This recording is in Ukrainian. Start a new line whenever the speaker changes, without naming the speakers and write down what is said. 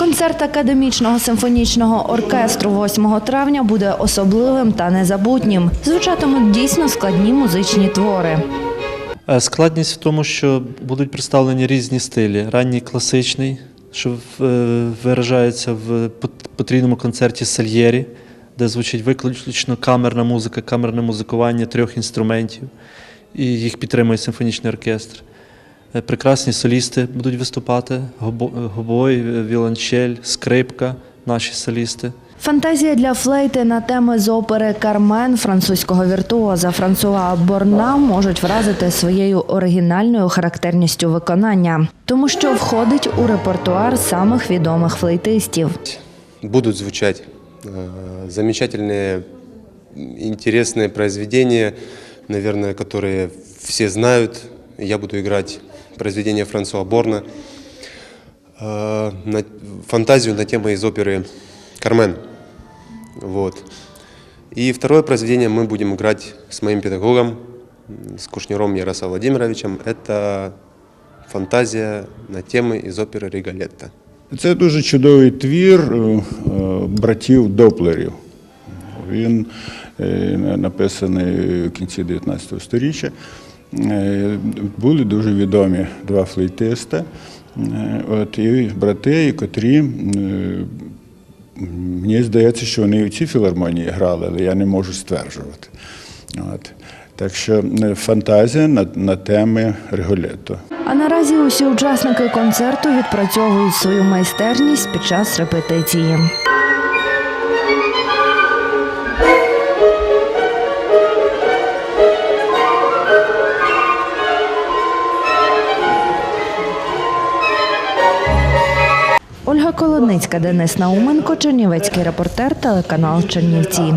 Концерт академічного симфонічного оркестру 8 травня буде особливим та незабутнім. Звучатимуть дійсно складні музичні твори.
Е, Складність в тому, що будуть представлені різні стилі. Ранній класичний, що е, виражається в потрійному концерті Сальєрі, де звучить виключно камерна музика, камерне музикування трьох інструментів, і їх підтримує симфонічний оркестр. Е, Прекрасні солісти будуть виступати: гобо- гобой, віолончель, скрипка, наші солісти.
Фантазія для флейти на теми з опери Кармен французького віртуоза Франсуа Борна можуть вразити своєю оригінальною характерністю виконання, тому що входить у репертуар самих відомих флейтистів.
будут звучать э, замечательные, интересные произведения, наверное, которые все знают. Я буду играть произведение Франсуа Борна, э, на- фантазию на тему из оперы «Кармен». Вот. И второе произведение мы будем играть с моим педагогом, м, с Кушнером Ярославом Владимировичем. Это фантазия на темы из оперы «Риголетто».
Це дуже чудовий твір е, е, братів Доплерів. Він е, написаний в кінці 19 століття. Е, Були дуже відомі два флейтиста. Е, От, і брати, котрі, е, мені здається, що вони і в цій філармонії грали, але я не можу стверджувати. От. Так що фантазія на, на теми Риголетто.
А наразі усі учасники концерту відпрацьовують свою майстерність під час репетиції. Ольга Колодницька, Денис Науменко, Чернівецький репортер, телеканал Чернівці.